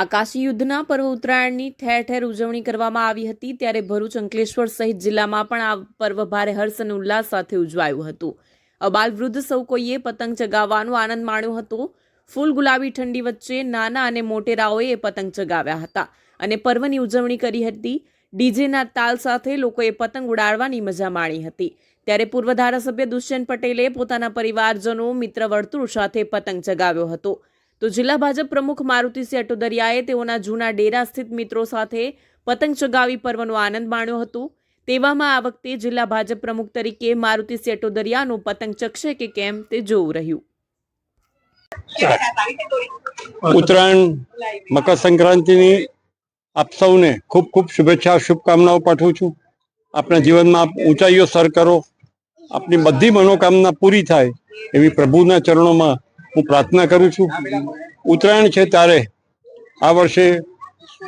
આકાશી યુદ્ધના પર્વ ઉત્તરાયણની ઠેર ઠેર ઉજવણી કરવામાં આવી હતી ત્યારે ભરૂચ અંકલેશ્વર સહિત જિલ્લામાં પણ આ પર્વ ભારે હર્ષ અને ઉલ્લાસ સાથે ઉજવાયું હતું. અબાલ વૃદ્ધ સૌ કોઈએ પતંગ ચગાવવાનો આનંદ માણ્યો હતો. ફૂલ ગુલાબી ઠંડી વચ્ચે નાના અને મોટેરાઓએ પતંગ ચગાવ્યા હતા અને પર્વની ઉજવણી કરી હતી. ડીજેના તાલ સાથે લોકોએ પતંગ ઉડાડવાની મજા માણી હતી. ત્યારે પૂર્વ ધારાસભ્ય દુષ્યંત પટેલે પોતાના પરિવારજનો, મિત્ર, વર્તુળ સાથે પતંગ ચગાવ્યો હતો. તો જિલ્લા ભાજપ પ્રમુખ મારુતિસિંહ અટોદરિયાએ તેઓના જૂના ડેરા સ્થિત મિત્રો સાથે પતંગ ચગાવી પર્વનો આનંદ માણ્યો હતો. તેવામાં આ વખતે જિલ્લા ભાજપ પ્રમુખ તરીકે મારુતિસિંહ અટોદરિયાનું પતંગ ચકશે કે કેમ તે જોવું રહ્યું. ઉત્તરાયણ મકર સંક્રાંતિની આપ સૌને ખૂબ ખૂબ શુભેચ્છા, શુભકામનાઓ પાઠવું છું. આપણા જીવનમાં આપ ઊંચાઈઓ સર કરો. આપની બધી મનોકામના પૂરી થાય એવી પ્રભુના ચરણોમાં હું પ્રાર્થના કરું છું, ઉત્તરાયણ છે ત્યારે આ વર્ષે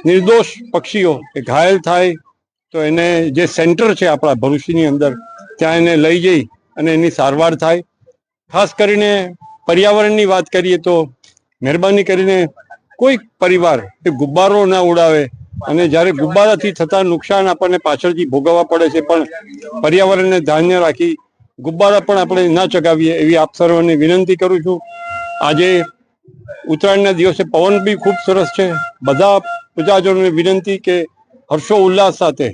નિર્દોષ પક્ષીઓ એ ઘાયલ થાય તો એને જે સેન્ટર છે આપણા ભરૂચની અંદર, ત્યાં એને લઈ જઈ અને એની સારવાર થાય. ખાસ કરીને પર્યાવરણની વાત કરીએ તો મહેરબાની કરીને કોઈ પરિવાર એ ગુબ્બારો ના ઉડાવે અને જ્યારે ગુબ્બારાથી થતા નુકસાન આપણને પાછળથી ભોગવવા પડે છે, પણ પર્યાવરણને ધ્યાને રાખી ગુબ્બારા પણ આપણે ના ચગાવીએ એવી આપ સર્વને વિનંતી કરું છું. આજે ઉત્તરાયણના દિવસે પવન બી ખૂબ સરસ છે. બધા પ્રજાજનોને વિનંતી કે હર્ષો ઉલ્લાસ સાથે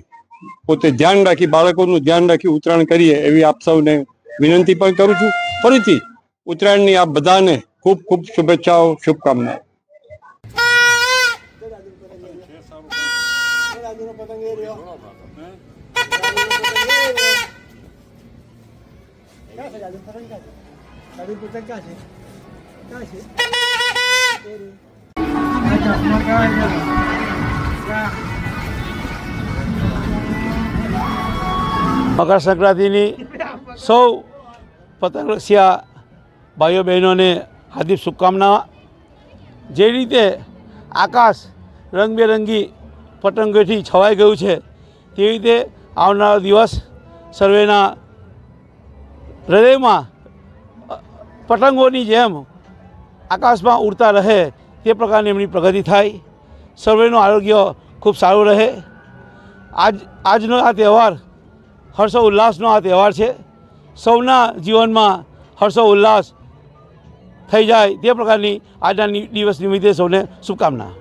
પોતે ધ્યાન રાખી, બાળકોનું ધ્યાન રાખી ઉત્તરાયણ કરીએ એવી આપ સૌને વિનંતી પણ કરું છું. ફરીથી ઉત્તરાયણની આપ બધાને ખૂબ ખૂબ શુભેચ્છાઓ પતંગ ક્યાં છે? મકર સંક્રાંતિની સૌ પતંગ રસિયા ભાઈઓ બહેનોને હાર્દિક શુભકામના જે રીતે આકાશ રંગબેરંગી પતંગોથી છવાઈ ગયું છે, તે રીતે આવનારો દિવસ સર્વેના હૃદયમાં પતંગોની જેમ આકાશમાં ઉડતા રહે તે પ્રકારની એમની પ્રગતિ થાય. સર્વેનું આરોગ્ય ખૂબ સારું રહે. આજ, આજનો આ તહેવાર હર્ષો ઉલ્લાસનો આ તહેવાર છે. સૌના જીવનમાં હર્ષો ઉલ્લાસ થઈ જાય તે પ્રકારની આજના દિવસ નિમિત્તે સૌને શુભકામના.